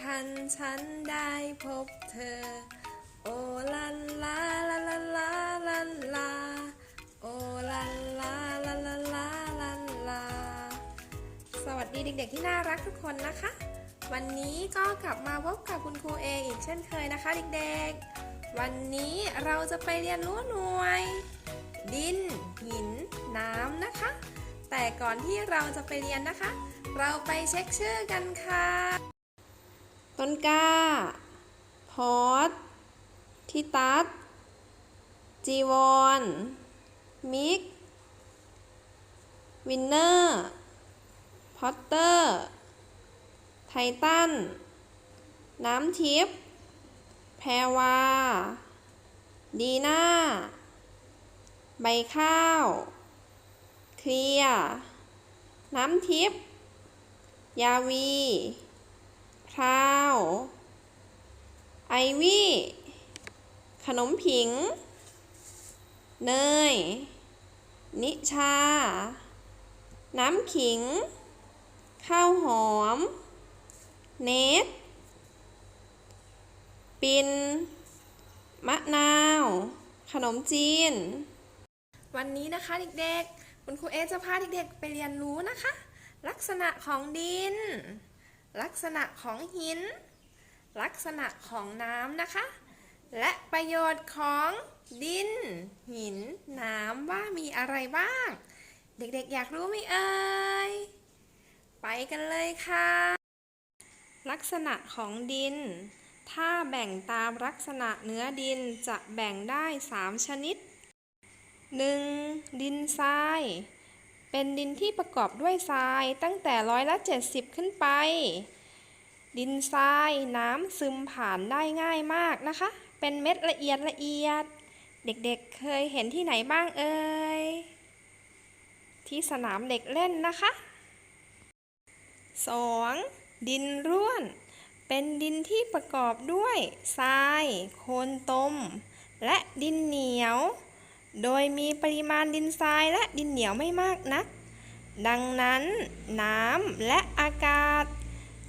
พันฉันได้พบเธอ โอลันลาลาลาลาลันลา โอลันลาลาลาลาลันลา สวัสดีเด็กๆที่น่ารักทุกคนนะคะ วันนี้ก็กลับมาพบกับคุณครูเออีกเช่นเคยนะคะเด็กๆ วันนี้เราจะไปเรียนรู้หน่วย ดิน หิน น้ำนะคะ แต่ก่อนที่เราจะไปเรียนนะคะเราไปเช็คชื่อกันค่ะ ต้นกล้า พอดทิตัสจีวอนมิก วินเนอร์ พอตเตอร์ ไททัน น้ำทิพย์แพรวา ดีน่า ใบข้าว เคลียร์น้ำทิพย์ยาวี พราว ไอวี่ ขนมผิง เนย นิชา น้ำขิง ข้าวหอม เนทปิน มะนาว ขนมจีน วันนี้นะคะเด็กๆ คุณครูเอจะพาเด็กๆไปเรียนรู้นะคะ ลักษณะของดิน ลักษณะของหิน ลักษณะของน้ำนะคะ และประโยชน์ของดิน หิน น้ำว่ามีอะไรบ้าง เด็กๆอยากรู้ไหมเอ่ย ไปกันเลยค่ะ ลักษณะของดิน ถ้าแบ่งตามลักษณะเนื้อดินจะแบ่งได้ 3 ชนิด 1. ดินทราย เป็นดินที่ประกอบด้วยทรายตั้งแต่ร้อยละ 70 ขึ้นไป ดินทรายน้ำซึมผ่านได้ง่ายมากนะคะ เป็นเม็ดละเอียดละเอียด เด็กๆเคยเห็นที่ไหนบ้างเอ่ย ที่สนามเด็กเล่นนะคะ 2. ดินร่วน เป็นดินที่ประกอบด้วยทราย โคลนตม และดินเหนียว โดยมีปริมาณดินทรายและดินเหนียวไม่มากนัก ดังนั้นน้ำและอากาศ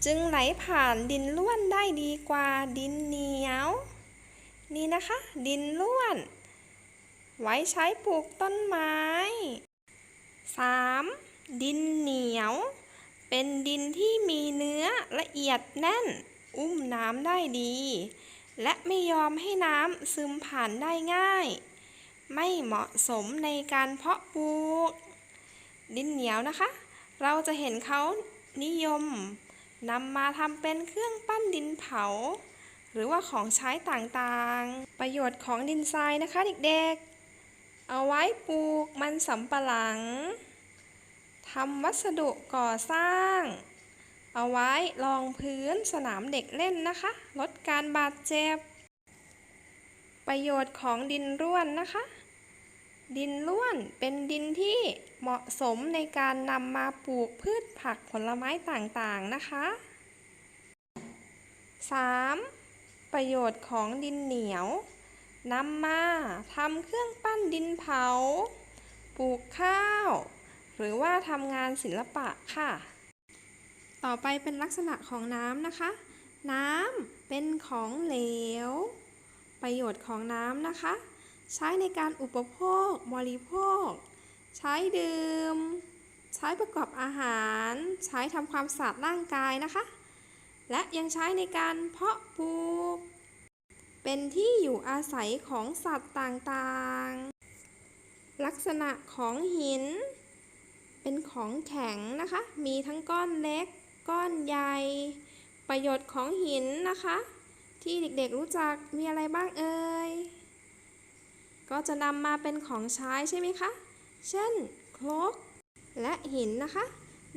จึงไหลผ่านดินร่วนได้ดีกว่าดินเหนียว นี่นะคะ ดินร่วน ไว้ใช้ปลูกต้นไม้ 3. ดินเหนียว เป็นดินที่มีเนื้อละเอียดแน่น อุ้มน้ำได้ดี และไม่ยอมให้น้ำซึมผ่านได้ง่าย ไม่เหมาะสมในการเพาะปลูก ดินเหนียวนะคะ เราจะเห็นเขานิยมนำมาทำเป็นเครื่องปั้นดินเผา หรือว่าของใช้ต่างๆ ประโยชน์ของดินทรายนะคะเด็กๆ เอาไว้ปลูกมันสำปะหลังทำวัสดุก่อสร้าง เอาไว้รองพื้นสนามเด็กเล่นนะคะ ลดการบาดเจ็บ ประโยชน์ของดินร่วนนะคะ ดินร่วนเป็นดินที่เหมาะสมในการนำมาปลูกพืชผักผลไม้ต่างๆนะคะ 3. ประโยชน์ของดินเหนียวนำมาทำเครื่องปั้นดินเผา ปลูกข้าว หรือว่าทำงานศิลปะค่ะ ต่อไปเป็นลักษณะของน้ำนะคะ น้ำเป็นของเหลว ประโยชน์ของน้ำนะคะ ใช้ในการอุปโภค บริโภค ใช้ดื่ม ใช้ประกอบอาหาร ใช้ทำความสะอาดร่างกายนะคะ และยังใช้ในการเพาะปลูก เป็นที่อยู่อาศัยของสัตว์ต่างๆ ลักษณะของหิน เป็นของแข็งนะคะ มีทั้งก้อนเล็ก ก้อนใหญ่ ประโยชน์ของหินนะคะ ที่เด็กๆรู้จักมีอะไรบ้างเอ่ย ก็จะนำมาเป็นของใช้ใช่ไหมคะ เช่นโครกและหินนะคะ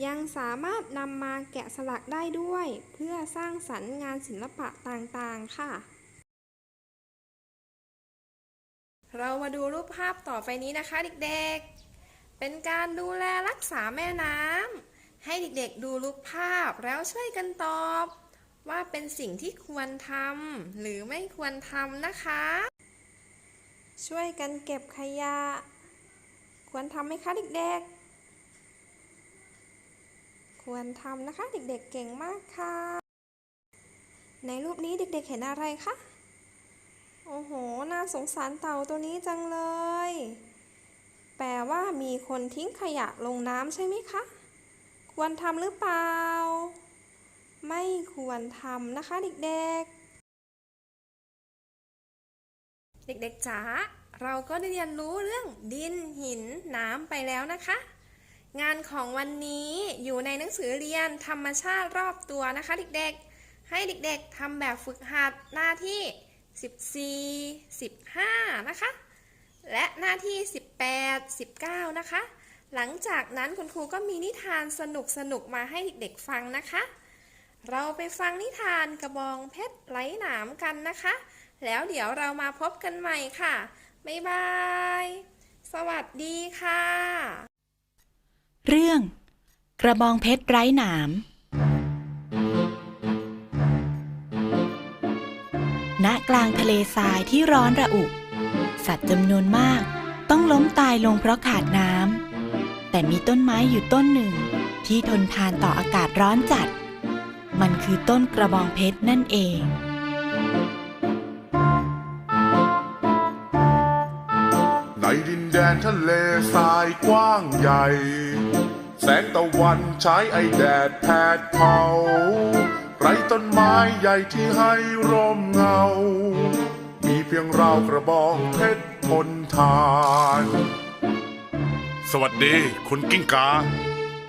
ยังสามารถนำมาแกะสลักได้ด้วย เพื่อสร้างสรรค์งานศิลปะต่างๆ ค่ะ เรามาดูรูปภาพต่อไปนี้นะคะเด็กๆ เป็นการดูแลรักษาแม่น้ำให้เด็กๆดูรูปภาพแล้วช่วยกันตอบว่าเป็นสิ่งที่ควรทำหรือไม่ควรทำนะคะ ช่วยกันเก็บขยะ ควรทำไหมคะเด็กๆ ควรทำนะคะเด็กๆเก่งมากค่ะ ในรูปนี้เด็กๆเห็นอะไรคะ โอ้โห น่าสงสารเต่าตัวนี้จังเลย แปลว่ามีคนทิ้งขยะลงน้ำใช่ไหมคะ ควรทำหรือเปล่า ไม่ควรทำนะคะเด็กๆ เด็กๆจ๋า เราก็ได้เรียนรู้เรื่องดินหินน้ำไปแล้วนะคะ งานของวันนี้อยู่ในหนังสือเรียนธรรมชาติรอบตัวนะคะ เด็กๆ ให้เด็กๆทำแบบฝึกหัดหน้าที่ 14 15 นะคะ และหน้าที่ 18 19 นะคะ หลังจากนั้นคุณครูก็มีนิทานสนุกๆมาให้เด็กๆฟังนะคะ เราไปฟังนิทานกระบองเพชรไหลหนามกันนะคะ แล้วเดี๋ยวเรามาพบกันใหม่ค่ะ บ๊ายบาย สวัสดีค่ะ เรื่อง กระบองเพชรไร้หนามณกลางทะเลทรายที่ร้อนระอุ สัตว์จำนวนมากต้องล้มตายลงเพราะขาดน้ำ แต่มีต้นไม้อยู่ต้นหนึ่ง ที่ทนทานต่ออากาศร้อนจัด มันคือต้นกระบองเพชรนั่นเอง นแดนทะเลทรายกว้างใหญ่ แสงตะวันใช้ไอแดดแผดเผา ไรต้นไม้ใหญ่ที่ให้ร่มเงา มีเพียงเรากระบองเพชรทนทาน สวัสดีคุณกิ้งกา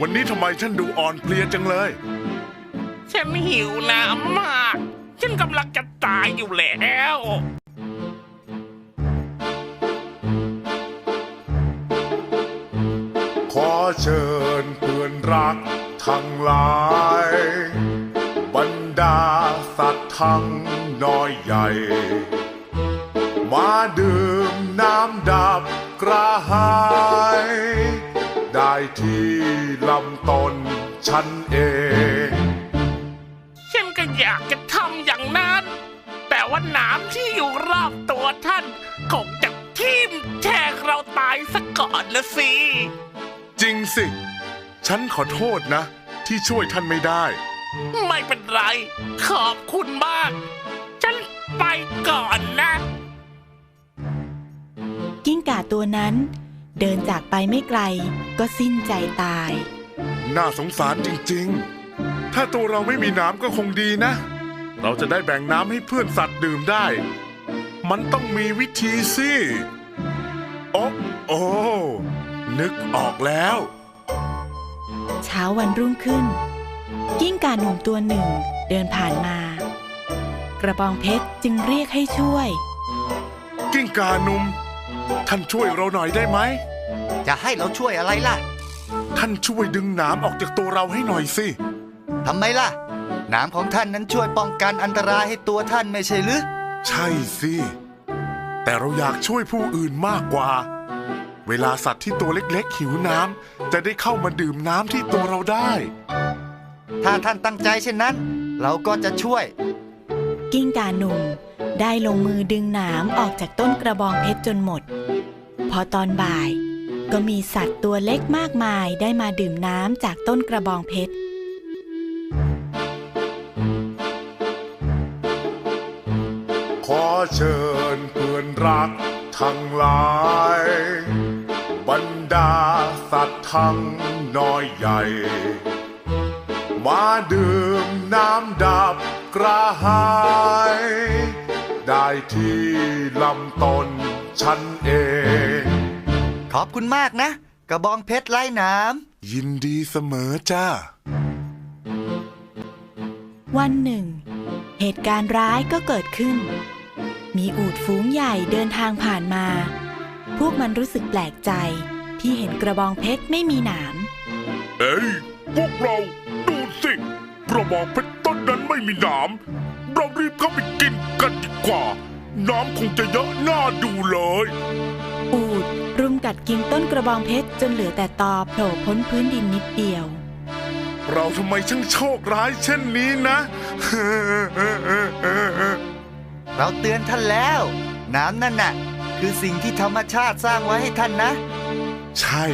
วันนี้ทำไมฉันดูอ่อนเพลียจังเลย ฉันหิวน้ำมาก ฉันกำลังจะตายอยู่แล้ว เชิญเพื่อนรักทั้งหลาย บรรดาสัตว์ทั้งน้อยใหญ่ มาดื่มน้ำดับกระหาย ได้ที่ลำต้นฉันเองฉันก็อยากจะทำอย่างนั้น แต่ว่าน้ำที่อยู่รอบตัวท่านคงจะทิ่มแทงเราตายซะก่อนละสิ ริงสิ ฉันขอโทษนะ ที่ช่วยท่านไม่ได้ ไม่เป็นไร ขอบคุณมาก ฉันไปก่อนนะ กิ้งก่าตัวนั้น เดินจากไปไม่ไกล ก็สิ้นใจตาย น่าสงสารจริงๆ ถ้าตัวเราไม่มีน้ำก็คงดีนะ เราจะได้แบ่งน้ำให้เพื่อนสัตว์ดื่มได้ มันต้องมีวิธีสิ โอ้โอ้ นึกออกแล้ว เช้าวันรุ่งขึ้น กิ้งก่าหนุ่มตัวหนึ่งเดินผ่านมา กระบองเพชรจึงเรียกให้ช่วย กิ้งกาหนุ่มท่านช่วยเราหน่อยได้ไหม จะให้เราช่วยอะไรล่ะ ท่านช่วยดึงน้ำออกจากตัวเราให้หน่อยสิทำไมล่ะน้ำของท่านนั้นช่วยป้องกันอันตรายให้ตัวท่านไม่ใช่หรือ ใช่สิ แต่เราอยากช่วยผู้อื่นมากกว่า เวลาสัตว์ที่ตัวเล็กๆหิวน้ำจะได้เข้ามาดื่มน้ำที่ตัวเราได้ ถ้าท่านตั้งใจเช่นนั้น เราก็จะช่วย กิ้งก่าหนุ่มได้ลงมือดึงหนามออกจากต้นกระบองเพชรจนหมด พอตอนบ่าย ก็มีสัตว์ตัวเล็กมากมายได้มาดื่มน้ำจากต้นกระบองเพชรขอเชิญเพื่อนรักทั้งหลายบรรดาสัตว์ทั้งน้อยใหญ่ มาดื่มน้ำดับกระหาย ได้ที่ลำต้นฉันเอง ขอบคุณมากนะ กระบองเพชรไล่น้ยินดีเสมอจ้า วันหนึ่ง เหตุการณ์ร้ายก็เกิดขึ้น มีอูฐฝูงใหญ่เดินทางผ่านมา พวกมันรู้สึกแปลกใจ ที่เห็นกระบองเพชรไม่มีหนาม เอ้ยพวกเราดูสิกระบอกเพชรต้นนั้นไม่มีหนาม เรารีบเข้าไปกินกันดีกว่า น้ำคงจะเยอะน่าดูเลย อูดรุมกัดกินต้นกระบองเพชรจนเหลือแต่ตอโผล่พ้นพื้นดินนิดเดียว เราทำไมช่างโชคร้ายเช่นนี้นะำเราเตือนท่านแล้ว น้ำนั่นน่ะ คือสิ่งที่ธรรมชาติสร้างไว้ให้ท่านนะ ใช่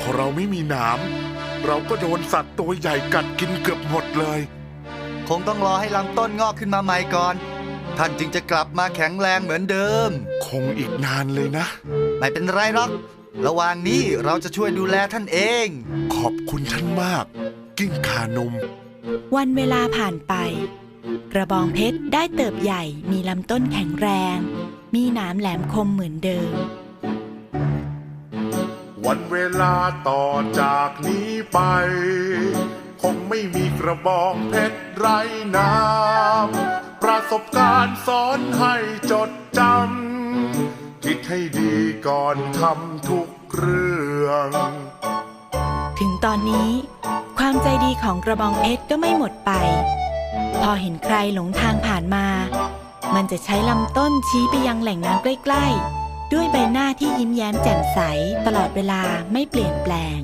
พอเราไม่มีหนามเราก็โดนสัตว์ตัวใหญ่กัดกินเกือบหมดเลย คงต้องรอให้ลำต้นงอกขึ้นมาใหม่ก่อน ท่านจึงจะกลับมาแข็งแรงเหมือนเดิม คงอีกนานเลยนะ ไม่เป็นไรหรอก ระหว่างนี้เราจะช่วยดูแลท่านเอง ขอบคุณท่านมาก กิ้งขานม วันเวลาผ่านไป กระบองเพชรได้เติบใหญ่มีลำต้นแข็งแรง มีหนามแหลมคมเหมือนเดิม นเวลาต่อจากนี้ไป คงไม่มีกระบองเพชรไรน้ำประสบการณ์สอนให้จดจำคิดให้ดีก่อนทำทุกเรื่อง ถึงตอนนี้ ความใจดีของกระบองเพชรก็ไม่หมดไป พอเห็นใครหลงทางผ่านมา มันจะใช้ลำต้นชี้ไปยังแหล่งน้ำใกล้ ๆ ด้วยใบหน้าที่ยิ้มแย้มแจ่มใสตลอดเวลาไม่เปลี่ยนแปลง